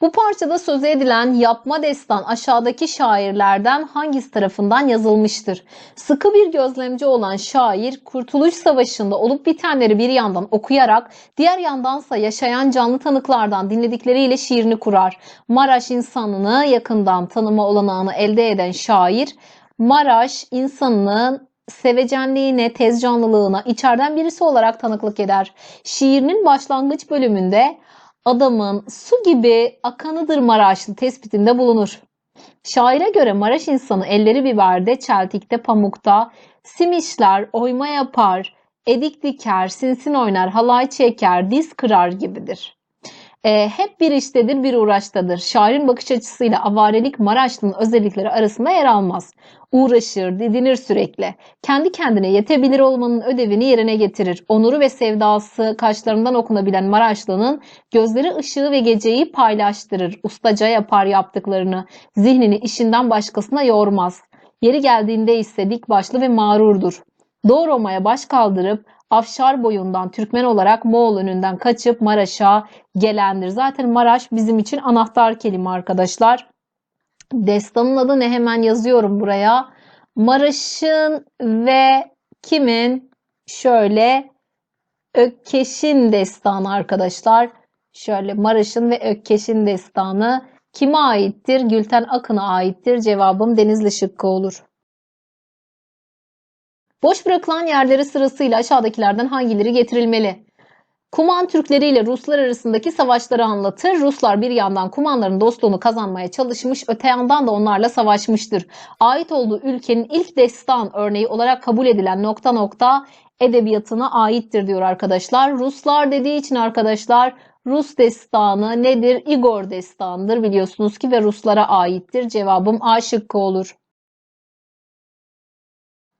Bu parçada söz edilen yapma destan aşağıdaki şairlerden hangisi tarafından yazılmıştır? Sıkı bir gözlemci olan şair Kurtuluş Savaşı'nda olup bitenleri bir yandan okuyarak diğer yandansa yaşayan canlı tanıklardan dinledikleriyle şiirini kurar. Maraş insanını yakından tanıma olanağını elde eden şair Maraş insanının sevecenliğine, tez canlılığına içeriden birisi olarak tanıklık eder. Şiirinin başlangıç bölümünde adamın su gibi akanıdır Maraşlı tespitinde bulunur. Şaire göre Maraş insanı elleri biberde, çeltikte, pamukta, simişler, oyma yapar, edik diker, sinsin oynar, halay çeker, diz kırar gibidir. Ee, hep bir iştedir, bir uğraştadır. Şairin bakış açısıyla avarelik Maraşlı'nın özellikleri arasında yer almaz. Uğraşır, didinir sürekli. Kendi kendine yetebilir olmanın ödevini yerine getirir. Onuru ve sevdası kaşlarından okunabilen Maraşlı'nın gözleri ışığı ve geceyi paylaştırır. Ustaca yapar yaptıklarını. Zihnini işinden başkasına yormaz. Yeri geldiğinde ise dik başlı ve mağrurdur. Doğu Roma'ya baş kaldırıp Afşar boyundan Türkmen olarak Moğol önünden kaçıp Maraş'a gelendir. Zaten Maraş bizim için anahtar kelime arkadaşlar. Destanın adı ne hemen yazıyorum buraya. Maraş'ın ve kimin? Şöyle Ökkeş'in destanı arkadaşlar. Şöyle Maraş'ın ve Ökkeş'in destanı kime aittir? Gülten Akın'a aittir. Cevabım Denizli şıkkı olur. Boş bırakılan yerleri sırasıyla aşağıdakilerden hangileri getirilmeli? Kuman Türkleri ile Ruslar arasındaki savaşları anlatır. Ruslar bir yandan Kumanların dostluğunu kazanmaya çalışmış, öte yandan da onlarla savaşmıştır. Ait olduğu ülkenin ilk destan örneği olarak kabul edilen nokta nokta edebiyatına aittir diyor arkadaşlar. Ruslar dediği için arkadaşlar Rus destanı nedir? Igor destanıdır biliyorsunuz ki ve Ruslara aittir. Cevabım A şıkkı olur.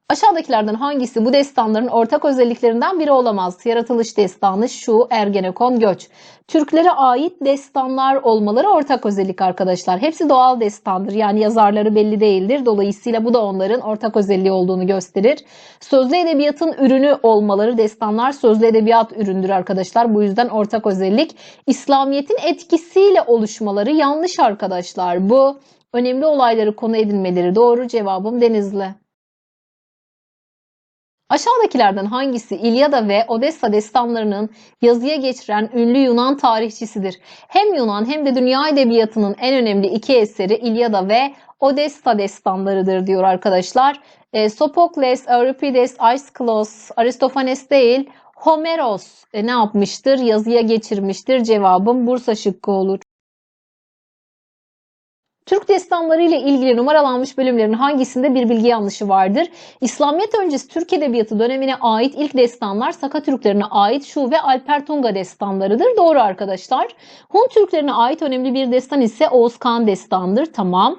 Aşağıdakilerden hangisi bu destanların ortak özelliklerinden biri olamaz? Yaratılış destanı şu, Ergenekon göç. Türklere ait destanlar olmaları ortak özellik arkadaşlar. Hepsi doğal destandır. Yani yazarları belli değildir. Dolayısıyla bu da onların ortak özelliği olduğunu gösterir. Sözlü edebiyatın ürünü olmaları destanlar sözlü edebiyat üründür arkadaşlar. Bu yüzden ortak özellik. İslamiyet'in etkisiyle oluşmaları yanlış arkadaşlar. Bu önemli olayları konu edinmeleri doğru cevabım Denizli. Aşağıdakilerden hangisi İlyada ve Odessa destanlarının yazıya geçiren ünlü Yunan tarihçisidir? Hem Yunan hem de dünya edebiyatının en önemli iki eseri İlyada ve Odessa destanlarıdır diyor arkadaşlar. E, Sophokles, Euripides, Aeschylus, Aristofanes değil Homeros e, ne yapmıştır? Yazıya geçirmiştir. Cevabım Bursa şıkkı olur. Türk destanları ile ilgili numaralanmış bölümlerin hangisinde bir bilgi yanlışı vardır? İslamiyet öncesi Türk Edebiyatı dönemine ait ilk destanlar Saka Türklerine ait Şu ve Alper Tunga destanlarıdır. Doğru arkadaşlar. Hun Türklerine ait önemli bir destan ise Oğuz Kağan destanıdır. Tamam.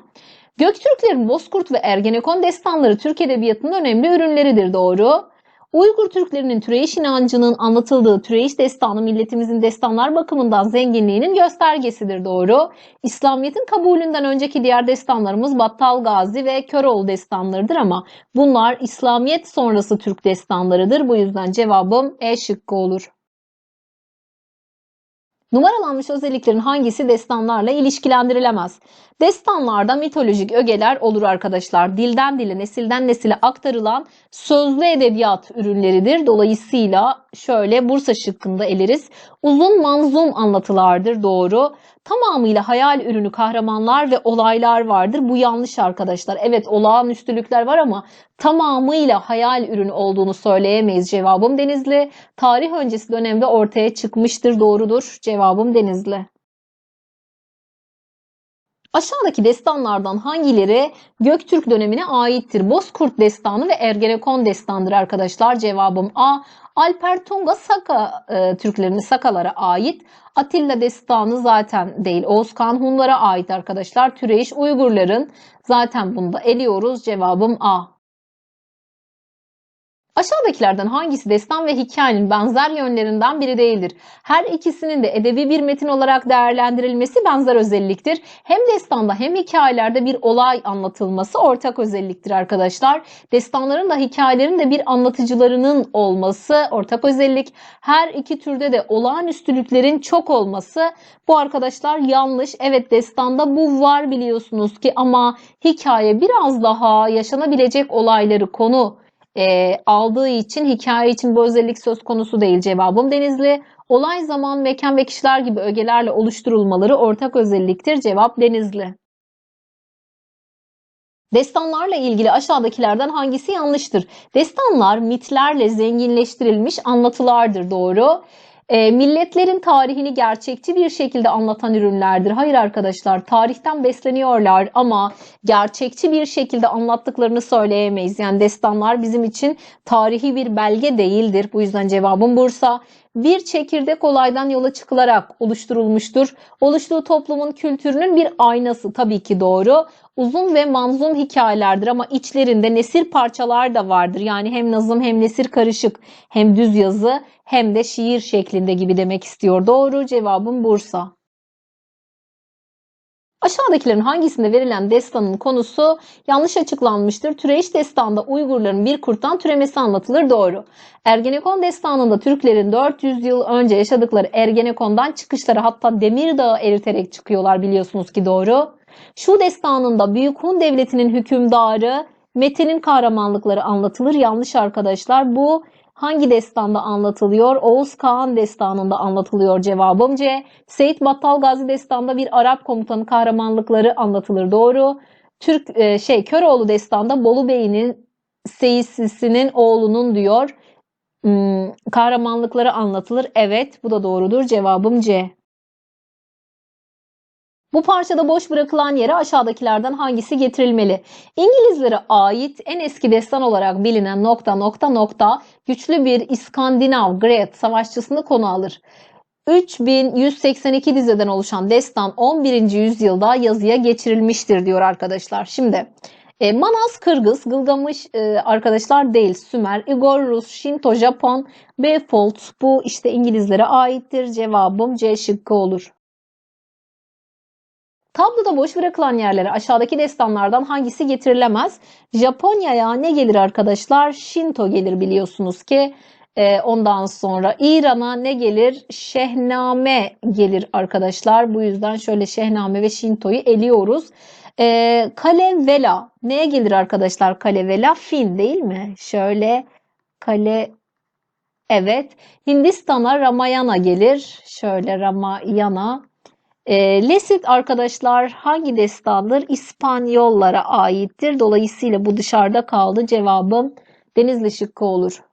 Göktürklerin Bozkurt ve Ergenekon destanları Türk Edebiyatı'nın önemli ürünleridir. Doğru. Uygur Türklerinin Türeyiş inancının anlatıldığı Türeyiş destanı milletimizin destanlar bakımından zenginliğinin göstergesidir doğru. İslamiyet'in kabulünden önceki diğer destanlarımız Battal Gazi ve Köroğlu destanlarıdır ama bunlar İslamiyet sonrası Türk destanlarıdır. Bu yüzden cevabım E şıkkı olur. Numaralanmış özelliklerin hangisi destanlarla ilişkilendirilemez? Destanlarda mitolojik ögeler olur arkadaşlar. Dilden dile, nesilden nesile aktarılan sözlü edebiyat ürünleridir. Dolayısıyla şöyle Bursa şıkkında eleriz. Uzun manzum anlatılardır doğru. Tamamıyla hayal ürünü kahramanlar ve olaylar vardır. Bu yanlış arkadaşlar. Evet olağanüstülükler var ama tamamıyla hayal ürünü olduğunu söyleyemeyiz. Cevabım Denizli. Tarih öncesi dönemde ortaya çıkmıştır. Doğrudur. Cevabım Denizli. Aşağıdaki destanlardan hangileri Göktürk dönemine aittir? Bozkurt destanı ve Ergenekon destanıdır arkadaşlar. Cevabım A. Alper Tunga Saka e, Türklerinin Sakalara ait. Atilla destanı zaten değil. Oğuz Kağan Hunlara ait arkadaşlar. Türeyiş Uygurların zaten bunu da eliyoruz. Cevabım A. Aşağıdakilerden hangisi destan ve hikayenin benzer yönlerinden biri değildir? Her ikisinin de edebi bir metin olarak değerlendirilmesi benzer özelliktir. Hem destanda hem hikayelerde bir olay anlatılması ortak özelliktir arkadaşlar. Destanların da hikayelerin de bir anlatıcılarının olması ortak özellik. Her iki türde de olağanüstülüklerin çok olması bu arkadaşlar yanlış. Evet destanda bu var biliyorsunuz ki ama hikaye biraz daha yaşanabilecek olayları konu e, aldığı için hikaye için bu özellik söz konusu değil cevabım Denizli. Olay zaman, mekan ve kişiler gibi ögelerle oluşturulmaları ortak özelliktir. Cevap Denizli. Destanlarla ilgili aşağıdakilerden hangisi yanlıştır? Destanlar mitlerle zenginleştirilmiş anlatılardır doğru. E, milletlerin tarihini gerçekçi bir şekilde anlatan ürünlerdir. Hayır arkadaşlar tarihten besleniyorlar ama gerçekçi bir şekilde anlattıklarını söyleyemeyiz. Yani destanlar bizim için tarihi bir belge değildir. Bu yüzden cevabım Bursa. Bir çekirdek olaydan yola çıkılarak oluşturulmuştur. Oluştuğu toplumun kültürünün bir aynası tabii ki doğru. Uzun ve manzum hikayelerdir ama içlerinde nesir parçalar da vardır. Yani hem nazım hem nesir karışık, hem düz yazı hem de şiir şeklinde gibi demek istiyor. Doğru cevabım Bursa. Aşağıdakilerin hangisinde verilen destanın konusu yanlış açıklanmıştır? Türeyiş destanında Uygurların bir kurttan türemesi anlatılır doğru. Ergenekon destanında Türklerin 400 yıl önce yaşadıkları Ergenekon'dan çıkışları hatta Demirdağ'ı eriterek çıkıyorlar biliyorsunuz ki doğru. Şu destanında Büyük Hun Devleti'nin hükümdarı Mete'nin kahramanlıkları anlatılır. Yanlış arkadaşlar. Bu hangi destanda anlatılıyor? Oğuz Kağan destanında anlatılıyor cevabım C. Seyit Battal Gazi destanında bir Arap komutanı kahramanlıkları anlatılır. Doğru. Türk e, şey Köroğlu destanda Bolu Bey'in seyisisinin oğlunun diyor hmm, kahramanlıkları anlatılır. Evet bu da doğrudur. Cevabım C. Bu parçada boş bırakılan yere aşağıdakilerden hangisi getirilmeli? İngilizlere ait en eski destan olarak bilinen nokta nokta nokta güçlü bir İskandinav Great savaşçısını konu alır. 3182 dizeden oluşan destan 11. yüzyılda yazıya geçirilmiştir diyor arkadaşlar. Şimdi e, Manas Kırgız, Gılgamış e, arkadaşlar değil, Sümer, Igor Rus, Shinto, Japon, Befold bu işte İngilizlere aittir. Cevabım C şıkkı olur. Tabloda boş bırakılan yerlere aşağıdaki destanlardan hangisi getirilemez? Japonya'ya ne gelir arkadaşlar? Shinto gelir biliyorsunuz ki. Ee, ondan sonra İran'a ne gelir? Şehname gelir arkadaşlar. Bu yüzden şöyle Şehname ve Shinto'yu eliyoruz. Ee, Kale neye gelir arkadaşlar? Kale Vela Fin değil mi? Şöyle Kale Evet. Hindistan'a Ramayana gelir. Şöyle Ramayana. E, Lesit arkadaşlar hangi destandır? İspanyollara aittir. Dolayısıyla bu dışarıda kaldı. Cevabım Denizli şıkkı olur.